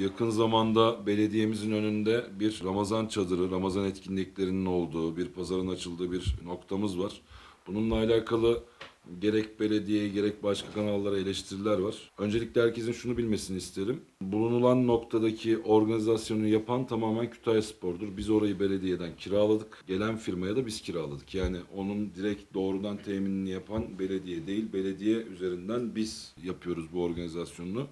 Yakın zamanda belediyemizin önünde bir Ramazan çadırı, Ramazan etkinliklerinin olduğu, bir pazarın açıldığı bir noktamız var. Bununla alakalı gerek belediye gerek başka kanallara eleştiriler var. Öncelikle herkesin şunu bilmesini isterim. Bulunulan noktadaki organizasyonu yapan tamamen Kütahya Spor'dur. Biz orayı belediyeden kiraladık. Gelen firmaya da biz kiraladık. Yani onun direkt doğrudan teminini yapan belediye değil. Belediye üzerinden biz yapıyoruz bu organizasyonu.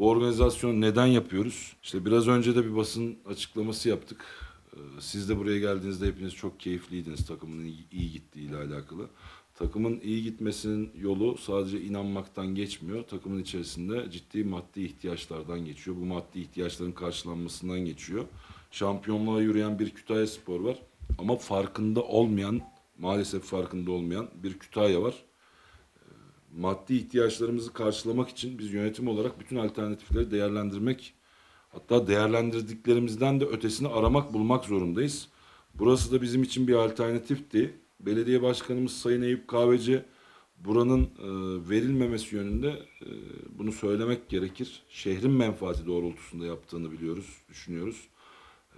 Bu organizasyonu neden yapıyoruz? İşte biraz önce de bir basın açıklaması yaptık. Ee, Siz de buraya geldiğinizde hepiniz çok keyifliydiniz takımın iyi, iyi gittiğiyle alakalı. Takımın iyi gitmesinin yolu sadece inanmaktan geçmiyor. Takımın içerisinde ciddi maddi ihtiyaçlardan geçiyor. Bu maddi ihtiyaçların karşılanmasından geçiyor. Şampiyonluğa yürüyen bir Kütahya Spor var. Ama farkında olmayan, maalesef farkında olmayan bir Kütahya var maddi ihtiyaçlarımızı karşılamak için biz yönetim olarak bütün alternatifleri değerlendirmek hatta değerlendirdiklerimizden de ötesini aramak bulmak zorundayız. Burası da bizim için bir alternatifti. Belediye Başkanımız Sayın Eyüp Kahveci buranın e, verilmemesi yönünde e, bunu söylemek gerekir. Şehrin menfaati doğrultusunda yaptığını biliyoruz, düşünüyoruz.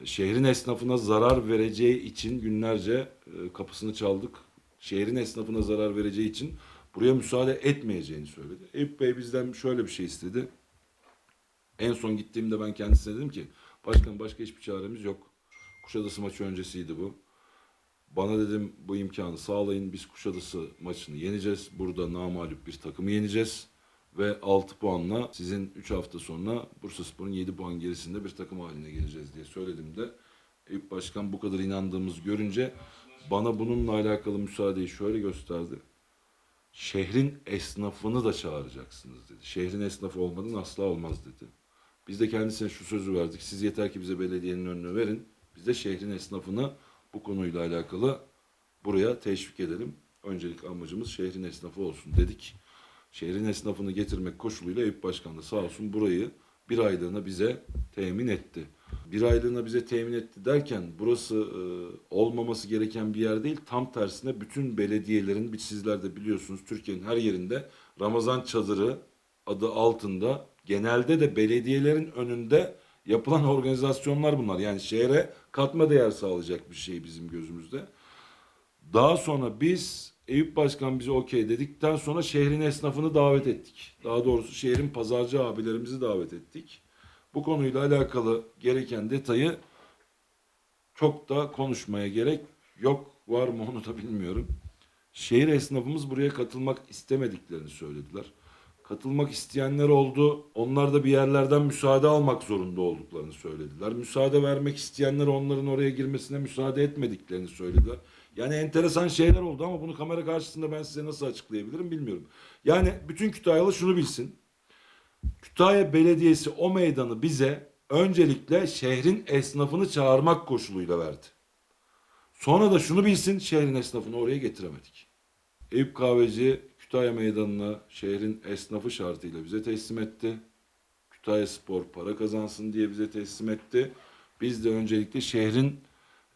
Şehrin esnafına zarar vereceği için günlerce e, kapısını çaldık. Şehrin esnafına zarar vereceği için buraya müsaade etmeyeceğini söyledi. Eyüp Bey bizden şöyle bir şey istedi. En son gittiğimde ben kendisine dedim ki başkan başka hiçbir çaremiz yok. Kuşadası maçı öncesiydi bu. Bana dedim bu imkanı sağlayın. Biz Kuşadası maçını yeneceğiz. Burada namalup bir takımı yeneceğiz. Ve 6 puanla sizin 3 hafta sonra Bursaspor'un 7 puan gerisinde bir takım haline geleceğiz diye söyledim de Eyüp Başkan bu kadar inandığımız görünce bana bununla alakalı müsaadeyi şöyle gösterdi. Şehrin esnafını da çağıracaksınız dedi. Şehrin esnafı olmadan asla olmaz dedi. Biz de kendisine şu sözü verdik. Siz yeter ki bize belediyenin önünü verin. Biz de şehrin esnafını bu konuyla alakalı buraya teşvik edelim. Öncelik amacımız şehrin esnafı olsun dedik. Şehrin esnafını getirmek koşuluyla Eyüp Başkan da sağ olsun burayı bir aylığına bize temin etti. Bir aylığına bize temin etti derken burası e, olmaması gereken bir yer değil. Tam tersine bütün belediyelerin, sizler de biliyorsunuz Türkiye'nin her yerinde Ramazan çadırı adı altında genelde de belediyelerin önünde yapılan organizasyonlar bunlar. Yani şehre katma değer sağlayacak bir şey bizim gözümüzde. Daha sonra biz Eyüp Başkan bize okey dedikten sonra şehrin esnafını davet ettik. Daha doğrusu şehrin pazarcı abilerimizi davet ettik. Bu konuyla alakalı gereken detayı çok da konuşmaya gerek yok. Var mı onu da bilmiyorum. Şehir esnafımız buraya katılmak istemediklerini söylediler. Katılmak isteyenler oldu. Onlar da bir yerlerden müsaade almak zorunda olduklarını söylediler. Müsaade vermek isteyenler onların oraya girmesine müsaade etmediklerini söylediler. Yani enteresan şeyler oldu ama bunu kamera karşısında ben size nasıl açıklayabilirim bilmiyorum. Yani bütün Kütahyalı şunu bilsin. Kütahya Belediyesi o meydanı bize öncelikle şehrin esnafını çağırmak koşuluyla verdi. Sonra da şunu bilsin şehrin esnafını oraya getiremedik. Eyüp Kahveci Kütahya Meydanı'na şehrin esnafı şartıyla bize teslim etti. Kütahya Spor para kazansın diye bize teslim etti. Biz de öncelikle şehrin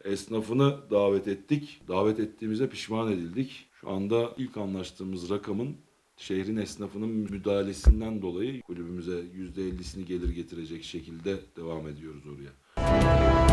esnafını davet ettik. Davet ettiğimize pişman edildik. Şu anda ilk anlaştığımız rakamın şehrin esnafının müdahalesinden dolayı kulübümüze %50'sini gelir getirecek şekilde devam ediyoruz oraya.